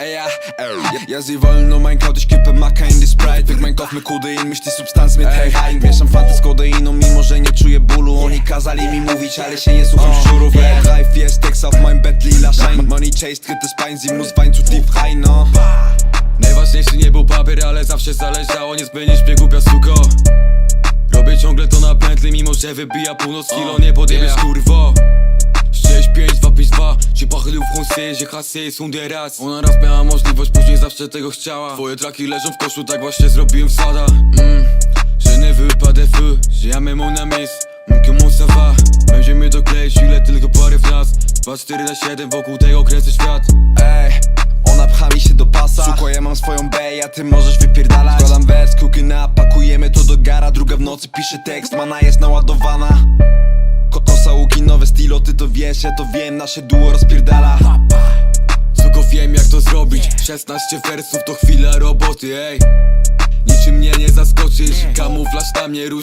Ey, ja, ey. ja, sie wollen nur mein Cloud, ich kippe Macca in die Sprite Fick mein Kopf mit Kodein, misch die Substanz mit Heroin Mieszam fanty z kodeiną, mimo że nie czuję bólu. Oni kazali mi mówić, ale się nie słucham szczurów. yeah. Drei, vier Sticks auf meinem Bett, lila Schein Money chase, drittes Bein, sie muss weinen zu tief rein, no Najważniejszy nie był papier, ale zawsze zależało Nie zbędziesz biegu piasuko Robię ciągle to na pętli, mimo że wybija północ Kilo nie podjebiesz kurwo. 6, 5, 2, 5, 2 J'ai parlé au français, j'ai chassé son des races Ona raz miała możliwość, później zawsze tego chciała. Twoje traki leżą w koszu, tak właśnie zrobiłem wsada mm. Je ne veux pas de feu, j'ai jamais mon amis mm, Comment ça va? Będziemy dokleić ile tylko parę w nas. 24 na 7 wokół tego kręcę świat. Ej, ona pcha mi się do pasa. Suko, ja mam swoją B, a ty możesz wypierdalać. Składam wers, kukyna, pakujemy to do gara. Druga w nocy pisze tekst, mana jest naładowana ty to wiem Nasze duo rozpierdala. Tylko wiem jak to zrobić? 16 wersów to chwila roboty, ej. Niczym mnie nie zaskoczysz. Kamuflaż tam nie różni